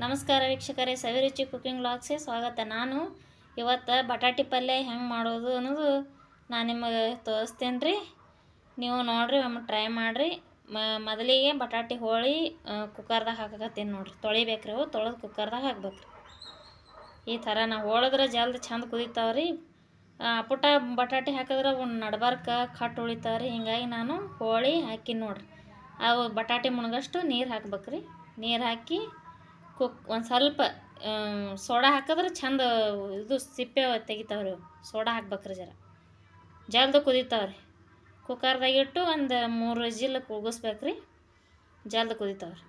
ನಮಸ್ಕಾರ ವೀಕ್ಷಕರೇ, ಸವಿರುಚಿ ಕುಕಿಂಗ್ ವ್ಲಾಗ್ಸ್ಗೆ ಸ್ವಾಗತ. ನಾನು ಇವತ್ತು ಬಟಾಟಿ ಪಲ್ಯ ಹೆಂಗೆ ಮಾಡೋದು ಅನ್ನೋದು ನಾನು ನಿಮಗೆ ತೋರಿಸ್ತೇನೆ ರೀ ನೀವು ನೋಡಿರಿ, ಒಮ್ಮೆ ಟ್ರೈ ಮಾಡಿರಿ. ಮೊದಲಿಗೆ ಬಟಾಟಿ ಹೋಳಿ ಕುಕ್ಕರ್ದಾಗ ಹಾಕಕತ್ತೀನಿ ನೋಡಿರಿ. ತೊಳಿಬೇಕ್ರಿ ಅವು, ತೊಳೆದು ಕುಕ್ಕರ್ದಾಗ ಹಾಕ್ಬೇಕ್ರಿ. ಈ ಥರ ನಾವು ಹೋಳಿದ್ರೆ ಜಲ್ದಿ ಚಂದ ಕುದಿತಾವ್ರಿ. ಪುಟ ಬಟಾಟಿ ಹಾಕಿದ್ರೆ ಅವು ನಡ್ಬಾರ್ಕ, ಕಟ್ ಉಳಿತಾವ್ರಿ. ಹಿಂಗಾಗಿ ನಾನು ಹೋಳಿ ಹಾಕಿ ನೋಡಿರಿ. ಅವು ಬಟಾಟಿ ಮುಣಗಷ್ಟು ನೀರು ಹಾಕ್ಬೇಕ್ರಿ. ನೀರು ಹಾಕಿ ಕುಕ್ ಒಂದು ಸ್ವಲ್ಪ ಸೋಡಾ ಹಾಕಿದ್ರೆ ಚಂದ ಇದು ಸಿಪ್ಪೆ ತೆಗಿತಾವ್ರಿ, ಸೋಡಾ ಹಾಕ್ಬೇಕ್ರಿ ಜರ. ಜಲ್ದಿ ಕುದಿತಾವ್ರಿ. ಕುಕ್ಕರ್ದಾಗ ಇಟ್ಟು ಒಂದು ಮೂರು ವಿಜಿಲ್ ಕೂಗಿಸ್ಬೇಕ್ರಿ, ಜಲ್ದಿ ಕುದಿತಾವ್ರಿ.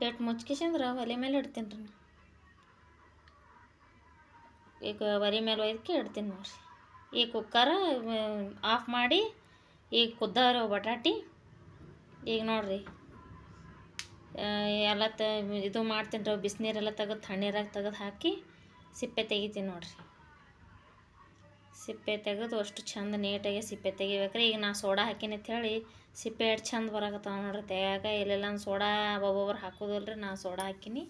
ಡೇಟ್ ಮುಚ್ಕಿಸಂದ್ರೆ ಒಲೆ ಮೇಲೆ ಇಡ್ತೀನಿ ರೀ ಈಗ ಒಲೆ ಮೇಲೆ ಒಯ್ದಕ್ಕೆ ಇಡ್ತೀನಿ ನೋಡಿರಿ. ಈ ಕುಕ್ಕರ್, ಆಫ್ ಮಾಡಿ ಈಗ ಕುದ್ದಾವ್ರಿ ಅವು ಬಟಾಟಿ, ಈಗ ನೋಡಿರಿ. ಎಲ್ಲ ತ, ಇದು ಮಾಡ್ತೀನಿ ರೀ ಬಿಸಿನೀರೆಲ್ಲ ತೆಗೆದು ತಣ್ಣೀರಾಗ ತೆಗೆದು ಹಾಕಿ ಸಿಪ್ಪೆ ತೆಗಿತೀನಿ ನೋಡಿರಿ. ಸಿಪ್ಪೆ ತೆಗೆದು ಅಷ್ಟು ಚಂದ ನೀಟಾಗಿ ಸಿಪ್ಪೆ ತೆಗಿಬೇಕ್ರಿ. ಈಗ ನಾ ಸೋಡಾ ಹಾಕಿನಿ ಹೇಳಿ ಸಿಪ್ಪೆ ಎಷ್ಟು ಚಂದ ಬರಾಕತ್ತಾವ ನೋಡ್ರಿ ತೆಗ್ಯಾಕ ಇಲ್ಲೆಲ್ಲ ಸೋಡಾ ಒಬ್ಬೊಬ್ಬರು ಹಾಕೋದಿಲ್ಲ ರೀ ನಾ ಸೋಡಾ ಹಾಕೀನಿ.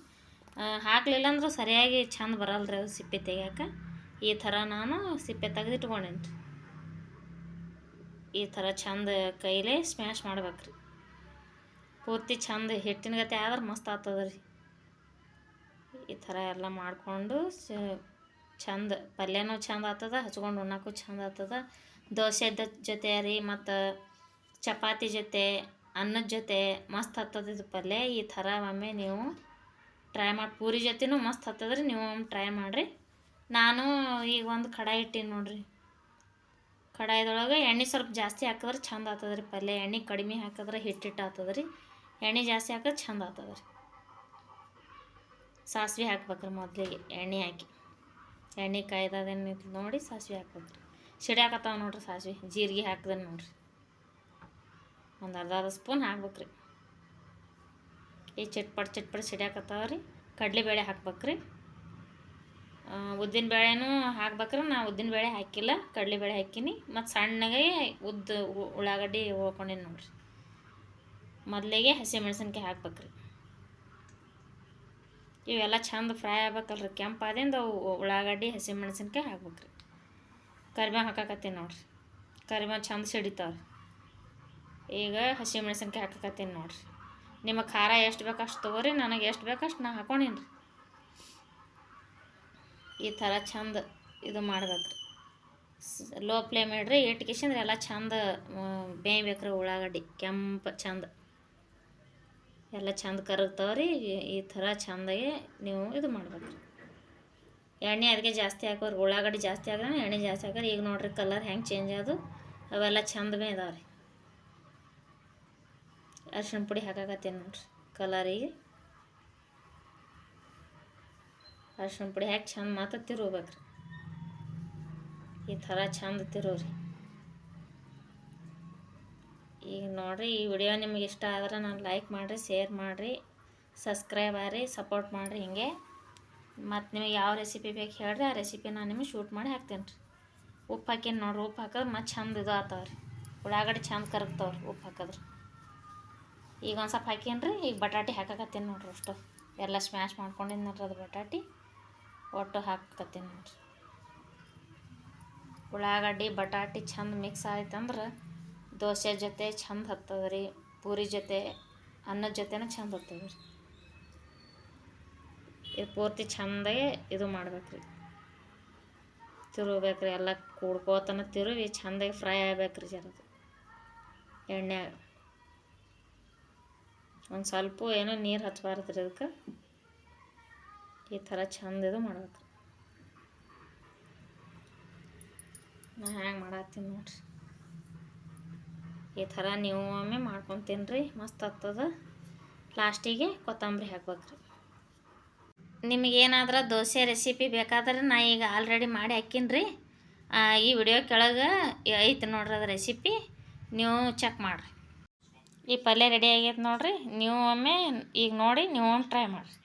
ಹಾಕಲಿಲ್ಲ ಅಂದ್ರೆ ಸರಿಯಾಗಿ ಚಂದ ಬರಲ್ಲ ರೀ ಅದು ಸಿಪ್ಪೆ ತೆಗಿಯಾಕ. ಈ ಥರ ನಾನು ಸಿಪ್ಪೆ ತೆಗೆದಿಟ್ಕೊಂಡೇನಿ ರೀ ಈ ಥರ ಚಂದ ಕೈಲೇ ಸ್ಮ್ಯಾಶ್ ಮಾಡ್ಬೇಕ್ರಿ. ಪೂರ್ತಿ ಚಂದ ಹಿಟ್ಟಿನ ಗತೆ ಆದ್ರೆ ಮಸ್ತ್ ಆಗ್ತದ ರೀ ಈ ಥರ ಎಲ್ಲ ಮಾಡಿಕೊಂಡು ಚಂದ ಪಲ್ಯನೂ ಚಂದ ಆಗ್ತದ, ಹಚ್ಕೊಂಡು ಉಣ್ಣಕ್ಕೂ ಚಂದ ಆಗ್ತದ. ದೋಸೆ ಜೊತೆ ರೀ ಮತ್ತು ಚಪಾತಿ ಜೊತೆ, ಅನ್ನದ ಜೊತೆ ಮಸ್ತ್ ಹತ್ತದ ಇದು ಪಲ್ಯ. ಈ ಥರ ಒಮ್ಮೆ ನೀವು ಟ್ರೈ ಮಾಡಿ, ಪೂರಿ ಜೊತೆನೂ ಮಸ್ತ್ ಹತ್ತದ್ರಿ ನೀವು ಒಮ್ಮೆ ಟ್ರೈ ಮಾಡಿರಿ. ನಾನು ಈಗ ಒಂದು ಕಡಾಯಿ ಇಟ್ಟೀನಿ ನೋಡಿರಿ. ಕಡಾಯಿದೊಳಗೆ ಎಣ್ಣೆ ಸ್ವಲ್ಪ ಜಾಸ್ತಿ ಹಾಕಿದ್ರೆ ಚಂದ ಆಗ್ತದ್ರಿ ಪಲ್ಯ. ಎಣ್ಣೆ ಕಡಿಮೆ ಹಾಕಿದ್ರೆ ಹಿಟ್ಟಿಟ್ಟು ಆಗ್ತದ್ರಿ. ಎಣ್ಣೆ ಜಾಸ್ತಿ ಹಾಕಿದ್ರೆ ಚಂದ ಆಗ್ತದೆ ರೀ. ಸಾಸಿವೆ ಹಾಕ್ಬೇಕ್ರಿ ಮೊದಲಿಗೆ ಎಣ್ಣೆ ಹಾಕಿ. ಎಣ್ಣೆ ಕಾಯ್ದದೇನು ನೋಡಿ ಸಾಸಿವೆ ಹಾಕ್ಬೇಕ್ರಿ. ಸಿಡ್ಯಾಕತ್ತಾವ ನೋಡ್ರಿ ಸಾಸಿವೆ, ಜೀರಿಗೆ ಹಾಕ್ದೆ ನೋಡ್ರಿ. ಒಂದು ಅರ್ಧ ಅರ್ಧ ಸ್ಪೂನ್ ಹಾಕ್ಬೇಕ್ರಿ. ಈ ಚಟ್ಪಟ್ ಚಟ್ಪಟ್ ಸಿಡ್ಯಾಕತ್ತಾವ ರೀ. ಕಡಲೆಬೇಳೆ ಹಾಕ್ಬೇಕ್ರಿ. ಉದ್ದಿನ ಬೇಳೆನೂ ಹಾಕ್ಬೇಕ್ರಿ. ನಾ ಉದ್ದಿನ ಬೇಳೆ ಹಾಕಿಲ್ಲ ಕಡಲೆಬೇಳೆ ಹಾಕೀನಿ. ಮತ್ತು ಸಣ್ಣಗೆ ಉದ್ದ ಉಳ್ಳಾಗಡ್ಡಿ ಹೋಳ್ಕೊಂಡೀನಿ ನೋಡ್ರಿ. ಮೊದಲಿಗೆ ಹಸಿಮೆಣಸಿನ್ಕಾಯಿ ಹಾಕ್ಬೇಕ್ರಿ. ಇವೆಲ್ಲ ಚಂದ ಫ್ರೈ ಆಗ್ಬೇಕಲ್ರಿ. ಕೆಂಪಾದಿಂದ ಉಳ್ಳಾಗಡ್ಡಿ ಹಸಿಮೆಣಸಿನ್ಕಾಯಿ ಹಾಕ್ಬೇಕ್ರಿ. ಕರಿಬೇವು ಹಾಕಾಕತ್ತೀನಿ ನೋಡ್ರಿ. ಕರಿಬೇವು ಚಂದ ಸಿಡಿತಾವ್ರಿ. ಈಗ ಹಸಿಮೆಣಸಿನ್ಕಾಯಿ ಹಾಕಾಕತ್ತೀನಿ ನೋಡ್ರಿ. ನಿಮಗೆ ಖಾರ ಎಷ್ಟು ಬೇಕು ಅಷ್ಟು ತೊಗೋರಿ, ನನಗೆ ಎಷ್ಟು ಬೇಕು ಅಷ್ಟು ನಾ ರೀ ಈ ಥರ ಚಂದ ಇದು ಮಾಡ್ಬೇಕ್ರಿ. ಲೋ ಫ್ಲೇಮ್ ಇಡ್ರಿ, ಇಟ್ಕಿಸಂದ್ರೆ ಎಲ್ಲ ಚಂದ ಬೇಯ್ಬೇಕ್ರಿ ಉಳ್ಳಾಗಡ್ಡಿ. ಕೆಂಪು ಚಂದ. ಎಲ್ಲ ಚಂದ ಕರಗ್ತಾವ್ರಿ, ಈ ಥರ ಚಂದಾಗಿ ನೀವು ಇದು ಮಾಡ್ಬೇಕ್ರಿ. ಎಣ್ಣೆ ಅದಕ್ಕೆ ಜಾಸ್ತಿ ಹಾಕೋರಿ, ಉಳ್ಳಾಗಡ್ಡಿ ಜಾಸ್ತಿ ಹಾಕಿದ್ರೆ ಎಣ್ಣೆ ಜಾಸ್ತಿ ಹಾಕೋರಿ, ಈಗ ನೋಡ್ರಿ ಕಲರ್ ಹೆಂಗೆ ಚೇಂಜ್ ಆದು, ಅವೆಲ್ಲ ಚಂದ ಭೀ ಇದಾವೆ ರೀ ಅರ್ಶಿಣ ಪುಡಿ ಹಾಕಾಕತ್ತೀನಿ ನೋಡ್ರಿ ಕಲರಿಗೆ ಅರ್ಶಿಣ ಪುಡಿ ಹಾಕಿ ಚಂದ ಮಾತ್ರ ತಿರುಗ್ಬೇಕ್ರಿ. ಈ ಥರ ಚಂದ ತಿರೋರಿ ಈಗ ನೋಡಿರಿ, ಈ ವಿಡಿಯೋ ನಿಮಗೆ ಇಷ್ಟ ಆದ್ರೆ ನಾನು ಲೈಕ್ ಮಾಡಿರಿ ಶೇರ್ ಮಾಡಿರಿ ಸಬ್ಸ್ಕ್ರೈಬ್ ಆಗ್ರಿ ಸಪೋರ್ಟ್ ಮಾಡಿರಿ ಹಿಂಗೆ. ಮತ್ತು ನಿಮಗೆ ಯಾವ ರೆಸಿಪಿ ಬೇಕು ಹೇಳ್ರಿ, ಆ ರೆಸಿಪಿ ನಾನು ನಿಮಗೆ ಶೂಟ್ ಮಾಡಿ ಹಾಕ್ತೇನೆ ರೀ ಉಪ್ಪು ಹಾಕೀನಿ ನೋಡ್ರಿ, ಉಪ್ಪು ಹಾಕಿದ್ರೆ ಮತ್ತು ಚಂದ ಇದು ಆತವ್ರಿ. ರೀ ಉಳ್ಳಾಗಡ್ಡಿ ಚಂದ ಕರಗ್ತಾವ್ರಿ ಉಪ್ಪು ಹಾಕಿದ್ರೆ. ಈಗ ಒಂದು ಸ್ವಲ್ಪ ಹಾಕೀನಿ ಈಗ ಬಟಾಟಿ ಹಾಕಕತ್ತೀನಿ ನೋಡ್ರಿ ಅಷ್ಟು. ಎಲ್ಲ ಸ್ಮ್ಯಾಶ್ ಮಾಡ್ಕೊಂಡಿನಿ ನೋಡ್ರಿ ಅದು ಬಟಾಟಿ. ಒಟ್ಟು ಹಾಕತ್ತೀನಿ ನೋಡ್ರಿ. ಉಳ್ಳಾಗಡ್ಡಿ, ಬಟಾಟಿ ಚಂದ ಮಿಕ್ಸ್ ಆಯ್ತಂದ್ರೆ ದೋಸೆ ಜೊತೆ ಚಂದ ಹತ್ತದ ರೀ, ಪೂರಿ ಜೊತೆ, ಅನ್ನದ ಜೊತೆನೂ ಚಂದ ಹತ್ತದ ರೀ. ಇದು ಪೂರ್ತಿ ಚಂದಾಗೆ ಇದು ಮಾಡ್ಬೇಕು ರೀ. ತಿರುಗ್ಬೇಕ್ರಿ ಎಲ್ಲ ಕೂಡ್ಕೋತನ ತಿರುವಿ ಚಂದಾಗಿ ಫ್ರೈ ಆಗ್ಬೇಕ್ರಿ ಜರದು ಎಣ್ಣೆ ಒಂದು ಸ್ವಲ್ಪ ಏನೋ ನೀರು ಹಚ್ಬಾರ್ದು ರೀ ಅದಕ್ಕೆ ಈ ಥರ ಚಂದ ಇದು ಮಾಡ್ಬೇಕು ನಾ ಹ್ಯಾಂಗೆ ಮಾಡತ್ತೀನಿ ನೋಡ್ರಿ. ಈ ಥರ ನೀವು ಒಮ್ಮೆ ಮಾಡ್ಕೊತೀನಿ ರೀ ಮಸ್ತ್ ಆಗ್ತದ. ಲಾಸ್ಟಿಗೆ ಕೊತ್ತಂಬರಿ ಹಾಕ್ಬೇಕ್ರಿ. ನಿಮಗೇನಾದ್ರೆ ದೋಸೆ ರೆಸಿಪಿ ಬೇಕಾದ್ರೆ ನಾ ಈಗ ಆಲ್ರೆಡಿ ಮಾಡಿ ಹಾಕೀನಿ ರೀ ಈ ವಿಡಿಯೋ ಕೆಳಗೆ ಐತೆ ನೋಡ್ರಿ ಅದು ರೆಸಿಪಿ ನೀವು ಚೆಕ್ ಮಾಡಿರಿ. ಈ ಪಲ್ಯ ರೆಡಿ ಆಗೈತೆ ನೋಡಿರಿ. ನೀವು ಒಮ್ಮೆ ಈಗ ನೋಡಿ, ನೀವು ಟ್ರೈ ಮಾಡಿರಿ.